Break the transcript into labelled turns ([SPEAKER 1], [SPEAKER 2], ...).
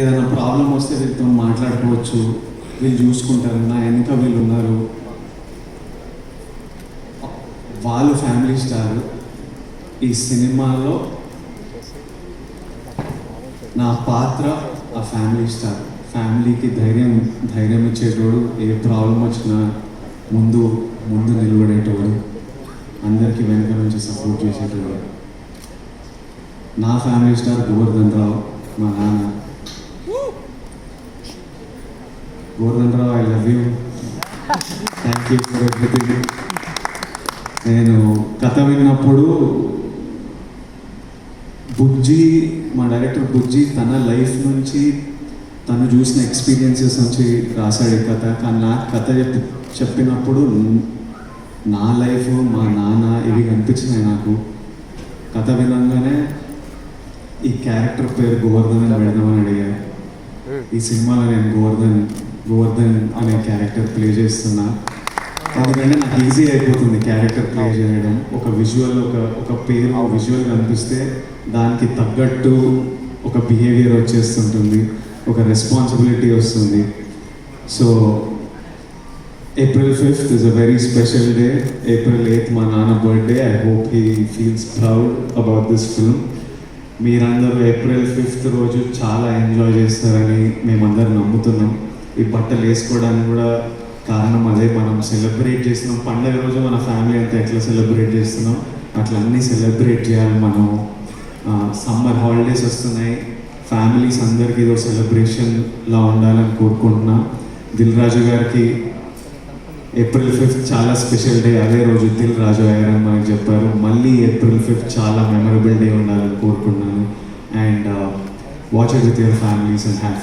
[SPEAKER 1] ఏదైనా ప్రాబ్లం వస్తే వీళ్ళతో మాట్లాడుకోవచ్చు. వీళ్ళు చూసుకుంటారు నా వెనుక వీళ్ళు ఉన్నారు. వాళ్ళు ఫ్యామిలీ స్టార్. ఈ సినిమాలో నా పాత్ర ఆ ఫ్యామిలీ స్టార్. ఫ్యామిలీకి ధైర్యం ధైర్యం ఇచ్చేటోడు ఏ ప్రాబ్లం వచ్చినా ముందు ముందు నిలబడేటోడు అందరికీ వెనుక నుంచి సపోర్ట్ చేసేటోడు. నా ఫ్యామిలీ స్టార్ గోవర్ధన్ రావు మా నాన్న. Govardhan Rao I love you thank you for everything నేను కథ విన్నప్పుడు బుజ్జి మా డైరెక్టర్ బుజ్జి తన లైఫ్ నుంచి తను చూసిన ఎక్స్పీరియన్సెస్ నుంచి రాశాడు ఈ కథ. కానీ నాకు కథ చెప్పి చెప్పినప్పుడు నా లైఫ్ మా నాన్న ఇవి కనిపించినాయి నాకు. కథ వినంగానే ఈ క్యారెక్టర్ పేరు గోవర్ధన్ అని పెడదామని అడిగారు. ఈ సినిమాలో నేను గోవర్ధన్ గోవర్ధన్ అనే క్యారెక్టర్ ప్లే చేస్తున్నా. ఎందుకంటే నాకు ఈజీ అయిపోతుంది క్యారెక్టర్ ప్లే చేయడం. ఒక విజువల్ ఒక ఒక పేరు ఆ విజువల్ కనిపిస్తే దానికి తగ్గట్టు ఒక బిహేవియర్ వచ్చేస్తుంటుంది ఒక రెస్పాన్సిబిలిటీ వస్తుంది. So April fifth is a very special day April eighth మా నాన్న birthday I hope he feels proud about this film మీరందరూ ఏప్రిల్ ఫిఫ్త్ రోజు చాలా ఎంజాయ్ చేస్తారని మేమందరం నమ్ముతున్నాం. ఈ బట్టలు వేసుకోవడానికి కూడా కారణం అదే. మనం సెలబ్రేట్ చేస్తున్నాం పండగ రోజు మన ఫ్యామిలీ అంతా ఎట్లా సెలబ్రేట్ చేస్తున్నాం? అట్లా అన్నీ సెలబ్రేట్ చేయాలి మనం. సమ్మర్ హాలిడేస్ వస్తున్నాయి. ఫ్యామిలీస్ అందరికీ ఇదో సెలబ్రేషన్లా ఉండాలని కోరుకుంటున్నాం. దిల్ రాజు గారికి ఏప్రిల్ ఫిఫ్త్ చాలా స్పెషల్ డే. అదే రోజు దిల్ రాజు అయ్యారని మనకు చెప్పారు. మళ్ళీ ఏప్రిల్ ఫిఫ్త్ చాలా మెమరబుల్ డే ఉండాలని కోరుకున్నాను and watch with your families and have